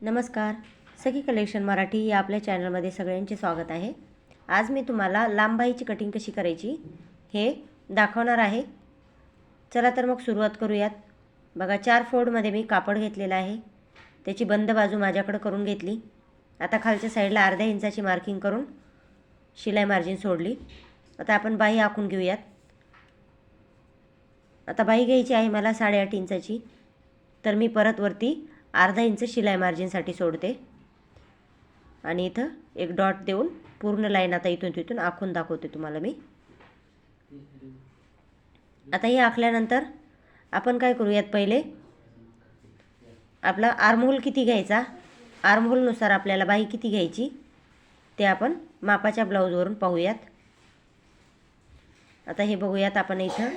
नमस्कार. सखी कलेक्शन मराठी या आपल्या चॅनलमध्ये सगळ्यांचे स्वागत आहे. आज मी तुम्हाला लांबाईची कटिंग कशी करायची हे दाखवणार आहे. चला तर मग सुरुवात करूयात. बघा चार फोल्डमध्ये मी कापड घेतलेलं आहे. त्याची बंद बाजू माझ्याकडं करून घेतली. आता खालच्या साईडला अर्ध्या इंचाची मार्किंग करून शिलाई मार्जिन सोडली. आता आपण बाही आखून घेऊयात. आता बाही घ्यायची आहे मला साडेआठ इंचाची. तर मी परत वरती अर्धा इंच शिलाई मार्जिनसाठी सोडते. आणि इथं एक डॉट देऊन पूर्ण लाईन आता इथून तिथून आखून दाखवते तुम्हाला मी. आता हे आखल्यानंतर आपण काय करूयात पहिले? आपला आर्महोल किती घ्यायचा? आर्महोलनुसार आपल्याला बाही किती घ्यायची? ते आपण मापाच्या ब्लाऊजवरून पाहूयात. आता हे बघूयात आपण इथं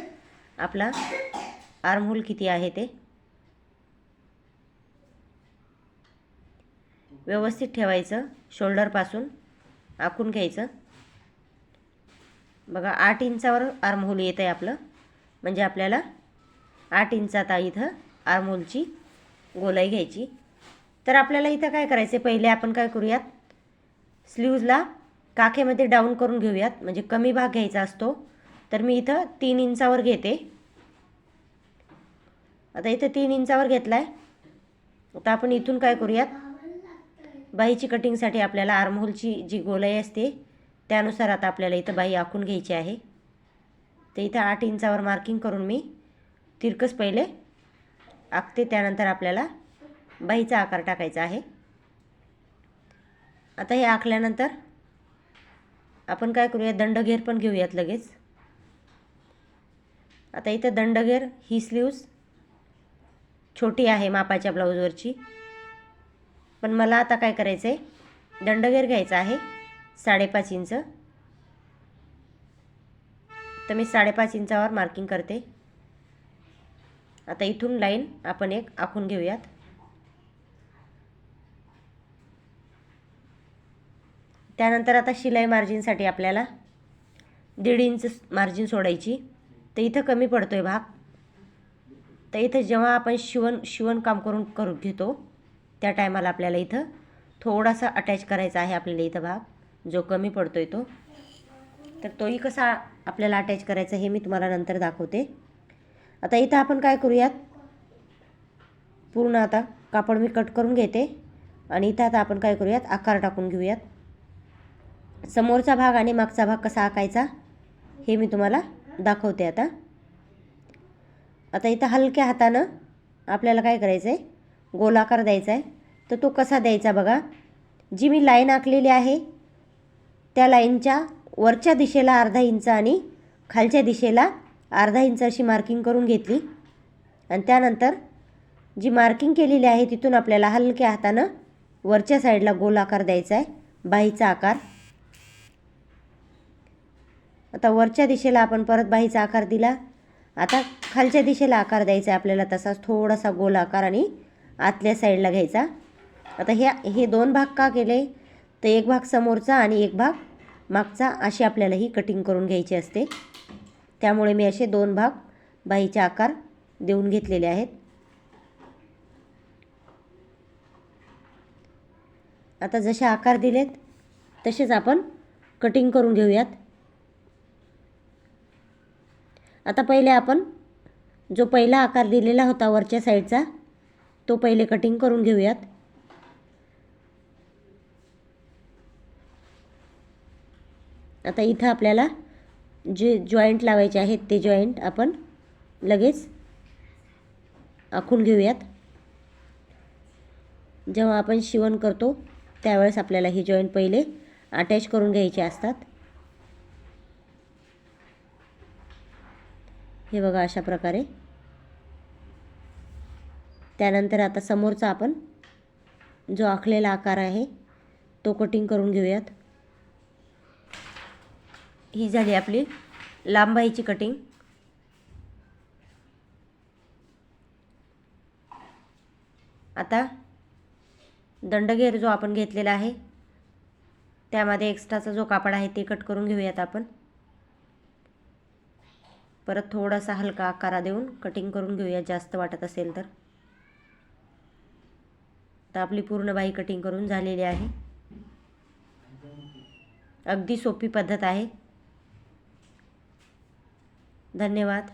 आपला आर्महोल किती आहे ते. व्यवस्थित ठेवायचं शोल्डरपासून आखून घ्यायचं. बघा आठ इंचावर आर्महोल येतं आहे आपलं. म्हणजे आपल्याला आठ इंचात इथं आर्महोलची गोलाई घ्यायची. तर आपल्याला इथं काय करायचं आहे पहिले आपण काय करूयात? स्लीव्जला काखेमध्ये डाऊन करून घेऊयात. म्हणजे कमी भाग घ्यायचा असतो. तर मी इथं तीन इंचावर घेते. आता इथं तीन इंचावर घेतला आहे आता आपण इथून काय करूयात? बाहीची कटिंगसाठी आपल्याला आर्महोलची जी गोलाई असते त्यानुसार आता आपल्याला इथं बाही आखून घ्यायची आहे. तर इथं आठ इंचावर मार्किंग करून मी तिरकस पहिले आखते त्यानंतर आपल्याला बाहीचा आकार टाकायचा आहे. आता हे आखल्यानंतर आपण काय करूया दंडघेर पण घेऊयात लगेच. आता इथं दंडघेर ही स्लीव्स छोटी आहे मापाच्या ब्लाऊजवरची पण मला आता काय करायचं आहे दंडघेर घ्यायचा आहे. साडेपाच इंच. तर मी साडेपाच इंचावर मार्किंग करते. आता इथून लाईन आपण एक आखून घेऊयात. त्यानंतर आता शिलाई मार्जिनसाठी आपल्याला दीड इंच मार्जिन सोडायची. तर इथं कमी पडतो आहे भाग. तर इथं जेव्हा आपण शिवण शिवणकाम करून करू घेतो त्या टायमाला आपल्याला इथं थोडासा अटॅच करायचा आहे आपल्याला इथं भाग. जो कमी पडतो आहे तो. तर तोही कसा आपल्याला अटॅच करायचा हे मी तुम्हाला नंतर दाखवते. आता इथं आपण काय करूयात? पूर्ण आता कापड मी कट करून घेते. आणि इथं आता आपण काय करूयात? आकार टाकून घेऊयात. समोरचा भाग आणि मागचा भाग कसा आकायचा हे मी तुम्हाला दाखवते आता. आता इथं हलक्या हातानं आपल्याला काय करायचं आहे गोलाकार द्यायचा आहे. तर तो कसा द्यायचा बघा. जी मी लाईन आखलेली आहे त्या लाईनच्या वरच्या दिशेला अर्धा इंच आणि खालच्या दिशेला अर्धा इंच अशी मार्किंग करून घेतली. आणि त्यानंतर जी मार्किंग केलेली आहे तिथून आपल्याला हलक्या हातानं वरच्या साईडला गोल आकार द्यायचा आहे बाहीचा आकार. आता वरच्या दिशेला आपण परत बाहीचा आकार दिला. आता खालच्या दिशेला आकार द्यायचा आहे आपल्याला तसाच थोडासा गोल आकार आणि आतल्या साईडला घ्यायचा. आता ह्या हे दोन भाग का केले? तर एक भाग समोरचा आणि एक भाग मागचा अशी आपल्याला ही कटिंग करून घ्यायची असते. त्यामुळे मी असे दोन भाग बाहीचे आकार देऊन घेतलेले आहेत. आता जसे आकार दिलेत तसेच आपण कटिंग करून घेऊयात. आता पहिले आपण जो पहिला आकार दिलेला होता वरच्या साईडचा तो पहिले कटिंग करून घेऊयात. आता इथं आपल्याला जे जॉईंट लावायचे आहेत ते जॉईंट आपण लगेच आखून घेऊयात. जेव्हा आपण शिवण करतो त्यावेळेस आपल्याला हे जॉईंट पहिले अटॅच करून घ्यायचे असतात. हे बघा अशा प्रकारे. त्यानंतर आता समोरचा आपण जो आखलेला आकार आहे तो कटिंग करून घेऊयात. ही झाली आपली लांबाईची कटिंग आता दंडघेर जो आपण घेतलेला आहे त्यामध्ये एक्स्ट्राचा जो कापड आहे ते कट करून घेऊयात आपण. परत थोडासा हलका आकारा देऊन कटिंग करून घेऊया जास्त वाटत असेल तर. तर आपली पूर्ण बाही कटिंग करून झालेली आहे. अगदी सोपी पद्धत आहे. धन्यवाद.